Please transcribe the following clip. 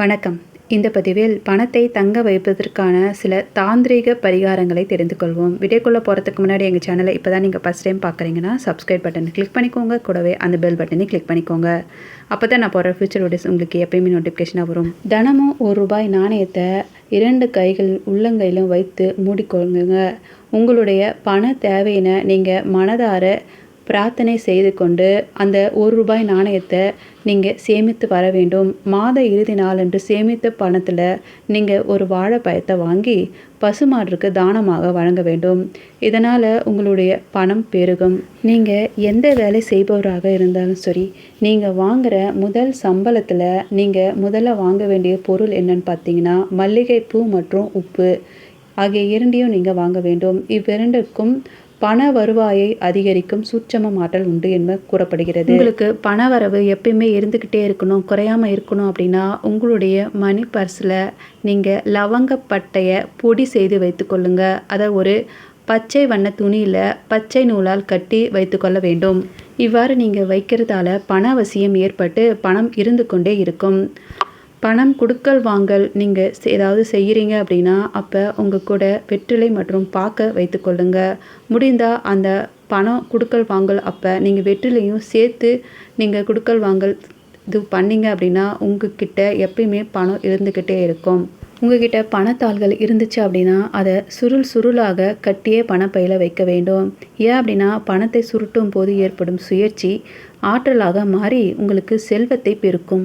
வணக்கம். இந்த பதிவில் பணத்தை தங்க வைப்பதற்கான சில தாந்திரீக பரிகாரங்களை தெரிந்து கொள்வோம். வீடியோக்குள்ளே போகிறதுக்கு முன்னாடி எங்கள் சேனலை இப்போ தான் நீங்கள் ஃபஸ்ட் டைம் பார்க்குறீங்கன்னா சப்ஸ்கிரைப் பட்டனை கிளிக் பண்ணிக்கோங்க. கூடவே அந்த பெல் பட்டனை கிளிக் பண்ணிக்கோங்க. அப்போ தான் நான் போகிற ஃபியூச்சர் வீடியோஸ் உங்களுக்கு எப்பயுமே நோட்டிஃபிகேஷனாக வரும். தினமும் ஒரு ரூபாய் நாணயத்தை இரண்டு கைகள் உள்ளங்கையிலும் வைத்து மூடிக்கொள்ளுங்க. உங்களுடைய பண தேவையினை நீங்கள் மனதார பிரார்த்தனை செய்து கொண்டு அந்த ஒரு ரூபாய் நாணயத்தை நீங்கள் சேமித்து வர வேண்டும். மாத இறுதி நாளன்று சேமித்த பணத்தில் நீங்கள் ஒரு வாழைப்பழத்தை வாங்கி பசுமாட்டிற்கு தானமாக வழங்க வேண்டும். இதனால் உங்களுடைய பணம் பெருகும். நீங்கள் எந்த வேலை செய்பவராக இருந்தாலும் சரி நீங்கள் வாங்குகிற முதல் சம்பளத்தில் நீங்கள் முதல்ல வாங்க வேண்டிய பொருள் என்னன்னு பார்த்தீங்கன்னா மல்லிகைப்பூ மற்றும் உப்பு ஆகிய இரண்டையும் நீங்கள் வாங்க வேண்டும். இவ்விரண்டுக்கும் பண வருவாயை அதிகரிக்கும் சூட்சம ஆற்றல் உண்டு என்பது கூறப்படுகிறது. உங்களுக்கு பண வரவு எப்பயுமே இருந்துக்கிட்டே இருக்கணும் குறையாம இருக்கணும் அப்படின்னா உங்களுடைய மணி பர்ஸில் நீங்கள் லவங்கப்பட்டையை பொடி செய்து வைத்துக்கொள்ளுங்க அதை ஒரு பச்சை வண்ண துணியில் பச்சை நூலால் கட்டி வைத்துக்கொள்ள வேண்டும். இவ்வாறு நீங்கள் வைக்கிறதால பண அவசியம் ஏற்பட்டு பணம் இருந்து கொண்டே இருக்கும். பணம் கொடுக்கல் வாங்கல் நீங்கள் ஏதாவது செய்கிறீங்க அப்படின்னா அப்போ உங்கள் கூட வெற்றிலை மற்றும் பாக்க வைத்துக்கொள்ளுங்க முடிந்தால் அந்த பணம் கொடுக்கல் வாங்கல் அப்போ நீங்கள் வெற்றிலையும் சேர்த்து நீங்கள் கொடுக்கல் வாங்கல் இது பண்ணீங்க அப்படின்னா உங்ககிட்ட எப்பயுமே பணம் இருந்துக்கிட்டே இருக்கும். உங்ககிட்ட பணத்தாள்கள் இருந்துச்சு அப்படின்னா அதை சுருள் சுருளாக கட்டியே பணப்பையில் வைக்க வேண்டும். ஏன் அப்படின்னா பணத்தை சுருட்டும் போது ஏற்படும் சுயற்சி ஆற்றலாக மாறி உங்களுக்கு செல்வத்தை பெருக்கும்.